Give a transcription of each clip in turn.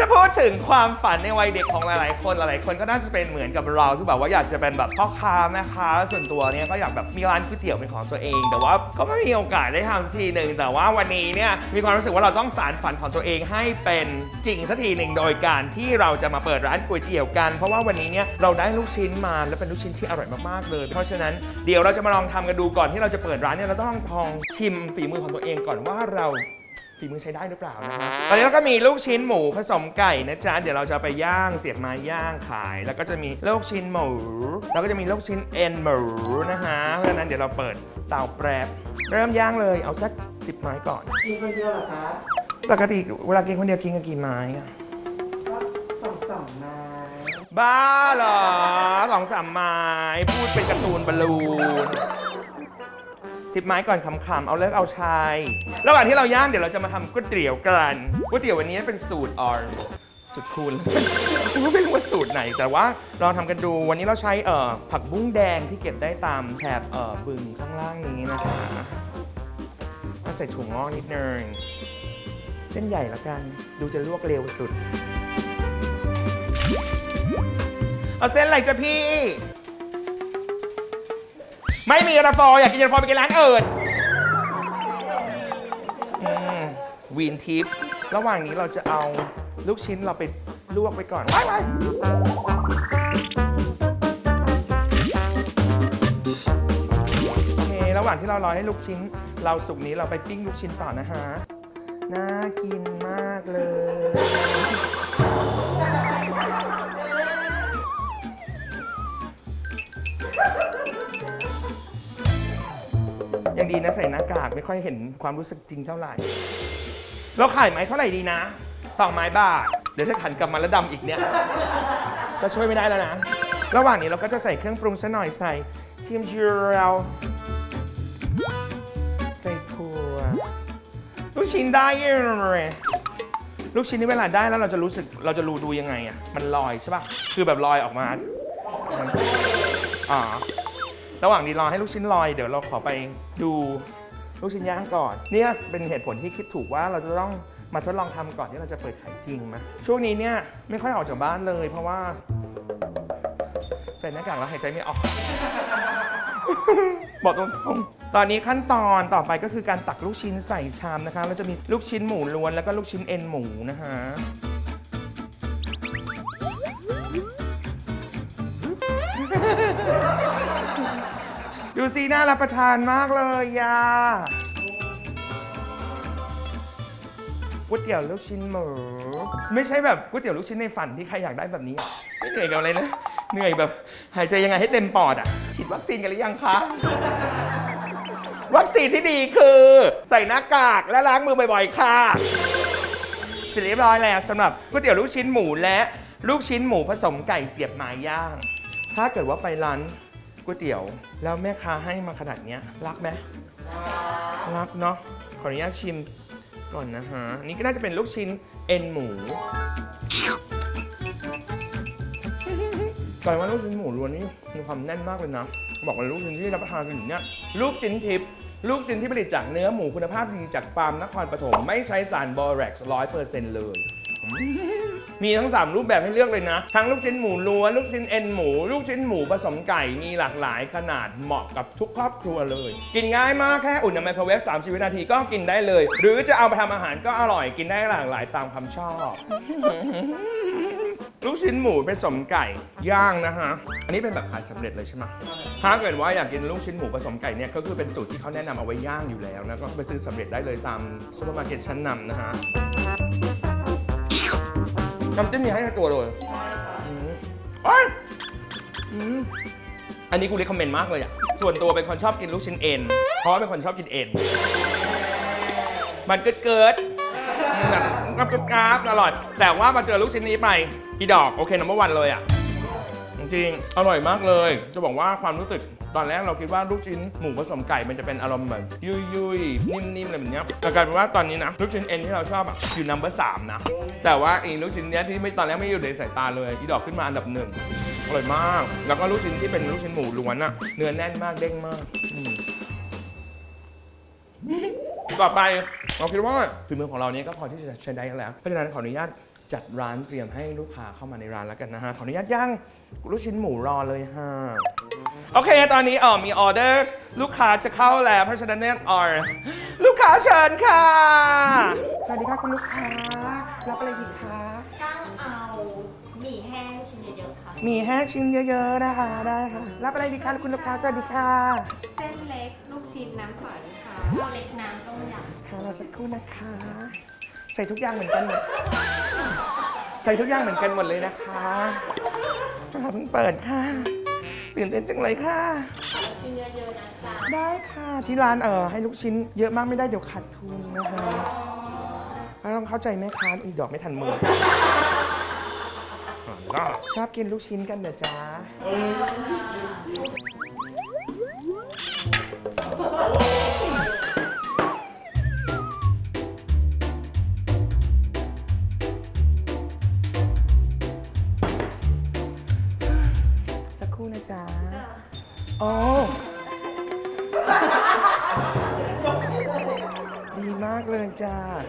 จะพูดถึงความฝันในวัยเด็กของหลายๆ คนหลายๆ คนก็น่าจะเป็นเหมือนกับเราที่แบบว่าอยากจะเป็นแบบพ่อค้าแม่ค้าแล้วส่วนตัวเนี่ยก็อยากแบบมีร้านก๋วยเตี๋ยวเป็นของตัวเอง แต่ว่าก็ไม่มีโอกาสได้ทำสักทีหนึ่งแต่ว่าวันนี้เนี่ยมีความรู้สึกว่าเราต้องสารฝันของตัวเองให้เป็นจริงสักทีหนึ่งโดยการที่เราจะมาเปิดร้านก๋วยเตี๋ยวกัน เพราะว่าวันนี้เนี่ยเราได้ลูกชิ้นมาและเป็นลูกชิ้นที่อร่อยมากๆเลย เพราะฉะนั้นเดี๋ยวเราจะมาลองทำกันดูก่อนที่เราจะเปิดร้านเนี่ยเราต้องลองทองชิมฝีมือของตัวเองก่อนว่าเรา ฝีมือใช้ได้หรือเปล่านะฮะตอนนี้เราก็มีลูกชิ้นหมูผสมไก่นะจ๊ะเดี๋ยวเราจะไปย่างเสียบไม้ย่างขาย แล้วก็จะมีลูกชิ้นหมูแล้วก็จะมีลูกชิ้นเอ็นหมูนะฮะเพราะฉะนั้นเดี๋ยวเราเปิดเตาแปรบเริ่มย่างเลยเอาสักสิบไม้ก่อนกินคนเดียวเหรอคะปกติเวลากินคนเดียวกินกันกี่ไม้อะก็สองสองไม้บ้าเหรอสองสามไม้พูดเป็นการ์ตูนบอลลูน สิบไม้ก่อนคำๆ เอาเลิกเอาชัยระหว่างที่เราย่างเดี๋ยวเราจะมาทำก๋วยเตี๋ยวกันก๋วยเตี๋ยววันนี้เป็นสูตรออร์สูตรคูณไม่รู้ว่าสูตรไหน แต่ว่าเราทำกันดูวันนี้เราใช้เอ่อผักบุ้งแดงที่เก็บได้ตามแถบเอ่อบึงข้างล่างนี้นะคะก็ใส่ถั่วงอกนิดนึงเส้นใหญ่แล้วกัน ดูจะลวกเร็วสุด เอาเส้นอะไรจ้ะพี่ ไม่มีระฟออยากกินระฟอไปกินร้านอื่นอืมวีนทิประหว่างนี้เราจะเอาลูกชิ้นเราไปลวกไปก่อนว้ายว้ายโอเคระหว่างที่เรารอให้ลูกชิ้น เราสุกนี้เราไปปิ้งลูกชิ้นต่อนะฮะ น่ากินมากเลย ดีนะใส่หน้ากากไม่ค่อยเห็นความรู้สึกจริงเท่าไหร่ เราขายไม้เท่าไหร่ดีนะสองไม้บาท เดี๋ยวถ้าขันกลับมาแล้วดำอีกเนี่ย ก็ช่วยไม่ได้แล้วนะ ระหว่างนี้เราก็จะใส่เครื่องปรุงซะหน่อยใส่ชิมจิเราใส่ถั่วลูกชิ้นได้เลยลูกชิ้นนี่เวลาได้แล้วเราจะรู้สึกเราจะรู้ดูยังไงอะ มันลอยใช่ป่ะ คือแบบลอยออกมามันอ๋อ ระหว่างนี้รอให้ลูกชิ้นลอยเดี๋ยวเราขอไปดูลูกชิ้นย่างก่อน เนี่ยเป็นเหตุผลที่คิดถูกว่าเราจะต้องมาทดลองทำก่อนที่เราจะเปิดขายจริงนะช่วงนี้เนี่ยไม่ค่อยออกจากบ้านเลย เพราะว่าใส่หน้ากากแล้วหายใจไม่ออกบอกตรงๆ ตอนนี้ขั้นตอนต่อไปก็คือการตักลูกชิ้นใส่ชามนะคะแล้วจะมีลูกชิ้นหมูล้วนแล้วก็ลูกชิ้นเอ็นหมูนะคะ ดูสิน่ารับประทานมากเลยยาก๋วยเตี๋ยวลูกชิ้นหมูไม่ใช่แบบก๋วยเตี๋ยวลูกชิ้นในฝันที่ใครอยากได้แบบนี้ไม่เหนื่อยกับอะไรนะเหนื่อยแบบ หายใจยังไงให้เต็มปอดอะฉีดวัคซีนกันหรือยังคะวัคซีนที่ดีคือ ใส่หน้ากากและล้างมือบ่อยๆค่ะเสร็จเรียบร้อยแล้วสำหรับก๋วยเตี๋ยวลูกชิ้นหมูและลูกชิ้นหมูผสมไก่เสียบไม้ย่าง ถ้าเกิดว่าไปร้าน ก๋วยเตี๋ยว แล้วแม่ค้าให้มาขนาดเนี้ยรักไหมรักเนาะขออนุญาตชิมก่อนนะฮะนี่ก็น่าจะเป็นลูกชิ้นเอ็นหมู ก่อนว่าลูกชิ้นหมูล้วนนี่มีความแน่นมากเลยนะ บอกเลยลูกชิ้นที่รับประทานกันอยู่เนี่ยลูกชิ้นทิพย์ลูกชิ้นที่ผลิตจากเนื้อหมูคุณภาพดีจากฟาร์มนครปฐมไม่ใช้สารบอแร็กซ์ร้อยเปอร์เซ็นต์เลย มีทั้ง 3 รูปแบบให้เลือกเลยนะ ทั้งลูกชิ้นหมูล้วนลูกชิ้นเอ็นหมู ลูกชิ้นหมูผสมไก่มีหลากหลายขนาดเหมาะกับทุกครอบครัวเลย กินง่ายมากแค่อุ่นในไมโครเวฟ30วินาทีก็กินได้เลย หรือจะเอาไปทำอาหารก็อร่อยกินได้หลากหลายตามความชอบ ลูกชิ้นหมูผสมไก่ย่างนะฮะ อันนี้เป็นแบบขายสำเร็จเลยใช่ไหมถ้าเกิดว่าอยากกินลูกชิ้นหมูผสมไก่เนี่ยก็คือเป็นสูตรที่เขาแนะนำเอาไว้ย่างอยู่แล้วนะก็ไปซื้อสำเร็จได้เลยตามซูเปอร์มาร์เก็ตชั้นนำนะฮะ น้ำจิ้มมีให้ในตัวเลยอืมเอ้ยอืมอันนี้กูรีคอมเมนต์มากเลยอะ ส่วนตัวเป็นคนชอบกินลูกชิ้นเอ็น เพราะว่าเป็นคนชอบกินเอ็น มันเกิดเกิดๆแบบกราบกราบอร่อย แต่ว่ามาเจอลูกชิ้นนี้ไปอีดอก โอเคนัมเบอร์วันเลยอะ จริงๆอร่อยมากเลย จะบอกว่าความรู้สึกตอนแรกเราคิดว่าลูกชิ้นหมูผสมไก่มันจะเป็นอารมณ์แบบยุยยุยนิ่มๆอะไรแบบเนี้ยแต่กลายเป็นว่าตอนนี้นะลูกชิ้นเอ็นที่เราชอบอะอยู่นัมเบอร์สามนะ แต่ว่าอีลูกชิ้นเนี้ยที่ไม่ตอนแรกไม่อยู่ในสายตาเลยอีดอกขึ้นมาอันดับหนึ่งอร่อยมาก แล้วก็ลูกชิ้นที่เป็นลูกชิ้นหมูล้วนอะเนื้อแน่นมากเด้งมากอืมต่อไปเราคิดว่าฝีมือของเราเนี้ก็พอที่จะใช้ได้แล้ว เพราะฉะนั้นขออนุญาตจัดร้านเตรียมให้ลูกค้าเข้ามาในร้านแล้วกันนะฮะ ขออนุญาตย่าง ลูกชิ้นหมูรอเลยฮะ โอเค ตอนนี้เออมีออเดอร์ลูกค้าจะเข้าแล้ว เพราะฉะนั้นเนี่ยออลูกค้าเชิญค่ะ สวัสดีค่ะคุณลูกค้า รับอะไรดีคะกั้งเอาหมี่แห้งชิ้นเยอะๆค่ะ มีแห้งชิ้นเยอะๆนะคะได้ค่ะ รับอะไรดีคะคุณลูกค้าสวัสดีค่ะเส้นเล็กลูกชิ้นน้ำใสค่ะข้าวเล็กน้ำต้มยค่ะเราสักครู่นะคะ ใส่ทุกอย่างเหมือนกันหมด ใส่ทุกอย่างเหมือนกันหมดเลยนะคะ ร้านเพิ่งเปิดค่ะตื่นเต้นจังเลยค่ะำชิ้นเยอะๆนะจ๊ะได้ค่ะที่ร้านเออให้ลูกชิ้นเยอะมากไม่ได้เดี๋ยวขาดทุนนะคะต้องเข้าใจแม่ค้าอีดอกไม่ทันมืออ่าชอบกินลูกชิ้นกันเดี๋ยวจ้า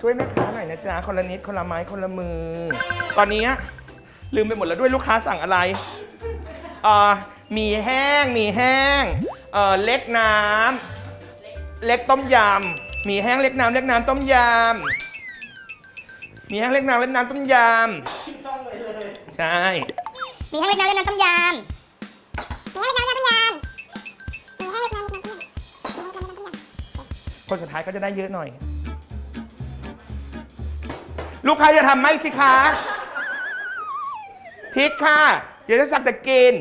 ช่วยแม่ค้าหน่อยนะจ๊ะคนละนิดคนละไม้คนละมือ ตอนนี้ลืมไปหมดแล้วด้วยลูกค้าสั่งอะไรเอ่อหมีแห้งหมีแห้งเอ่อเล็กน้ำเล็กต้มยำหมีแห้งเล็กน้ำเล็กน้ำต้มยำหมีแห้งเล็กน้ำเล็กน้ำต้มยำใช่มีให้เล็กน้ำเล็กน้ำต้มยำมีให้เล็กน้ำเล็กน้ำต้มยำมีให้เล็กน้ำเล็กน้ำต้มยำมีให้เล็กน้ำเล็กน้ำต้มยำคนสุดท้ายก็จะได้เยอะหน่อย ลูกค้าอย่าทำไหมสิคะพริกค่ะ เดี๋ยวจะสับแต่กิน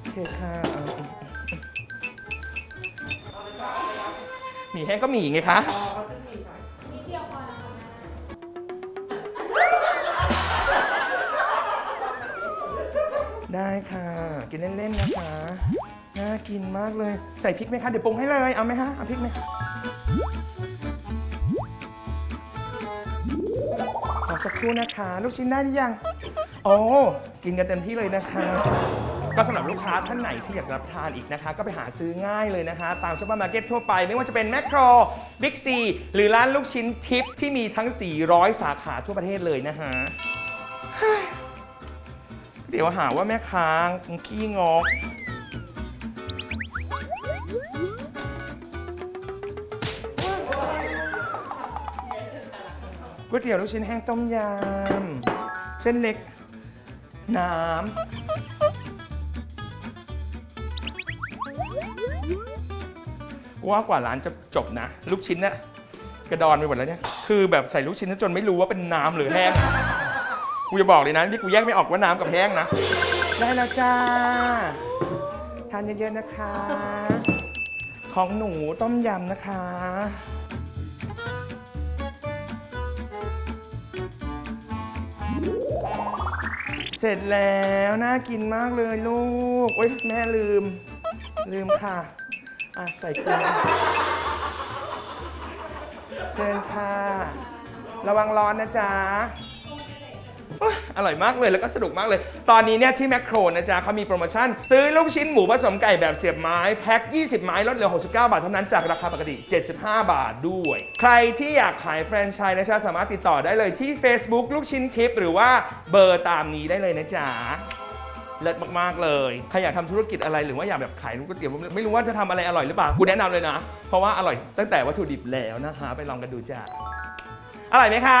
โอเคค่ะเอาหมี่แห้งก็หมี่ไงคะได้ค่ะ กินเล่น ๆ นะคะ น่ากินมากเลย ใส่พริกไหมคะ เดี๋ยวปรุงให้เลย เอาไหมคะ เอาพริกไหม สักครู่นะคะ ลูกชิ้นได้หรือยังโอ้กินกันเต็มที่เลยนะคะ ก็สำหรับลูกค้าท่านไหนที่อยากรับทานอีกนะคะ ก็ไปหาซื้อง่ายเลยนะคะ ตามซูเปอร์มาร์เก็ตทั่วไป ไม่ว่าจะเป็นแมคโครบิ๊กซีหรือร้านลูกชิ้นทิปที่มีทั้ง 400 สาขาทั่วประเทศเลยนะคะเดี๋ยวหาว่าแม่ค้างขี้งก ก๋วยเตี๋ยวลูกชิ้นแห้งต้มยำ เส้นเล็ก น้ำว่ากว่าร้านจะจบนะ ลูกชิ้นเนี่ยกระดอนไปหมดแล้วเนี่ย คือแบบใส่ลูกชิ้นจนไม่รู้ว่าเป็นน้ำหรือแห้ง กูจะบอกเลยนะนี่กูแยกไม่ออกว่าน้ำกับแห้งนะ ได้แล้วจ้า ทานเยอะๆนะคะ ของหนูต้มยำนะคะ เสร็จแล้วน่ากินมากเลยลูกโอ๊ยแม่ลืม ลืมค่ะ อะ ใส่เกลือเชิญค่ะ ระวังร้อนนะจ๊ะ อร่อยมากเลยแล้วก็สนุกมากเลย ตอนนี้เนี่ยที่แมคโครนะจ๊ะเขามีโปรโมชั่น ซื้อลูกชิ้นหมูผสมไก่แบบเสียบไม้แพ็ค 20 ไม้ลดเหลือ 69 บาทเท่านั้นจากราคาปกติ 75 บาทด้วย ใครที่อยากขายแฟรนไชส์นะจ๊ะสามารถติดต่อได้เลยที่ Facebook ลูกชิ้นทิปหรือว่าเบอร์ตามนี้ได้เลยนะจ๊ะเลิศมาก ๆ เลย ใครอยากทำธุรกิจอะไรหรือว่าอยากแบบขายก๋วยเตี๋ยวไม่รู้ว่าจะทำอะไรอร่อยหรือเปล่ากูแนะนำเลยนะ เพราะว่าอร่อยตั้งแต่วัตถุดิบแล้วนะคะ ไปลองกันดูจ้ะอร่อยไหมคะ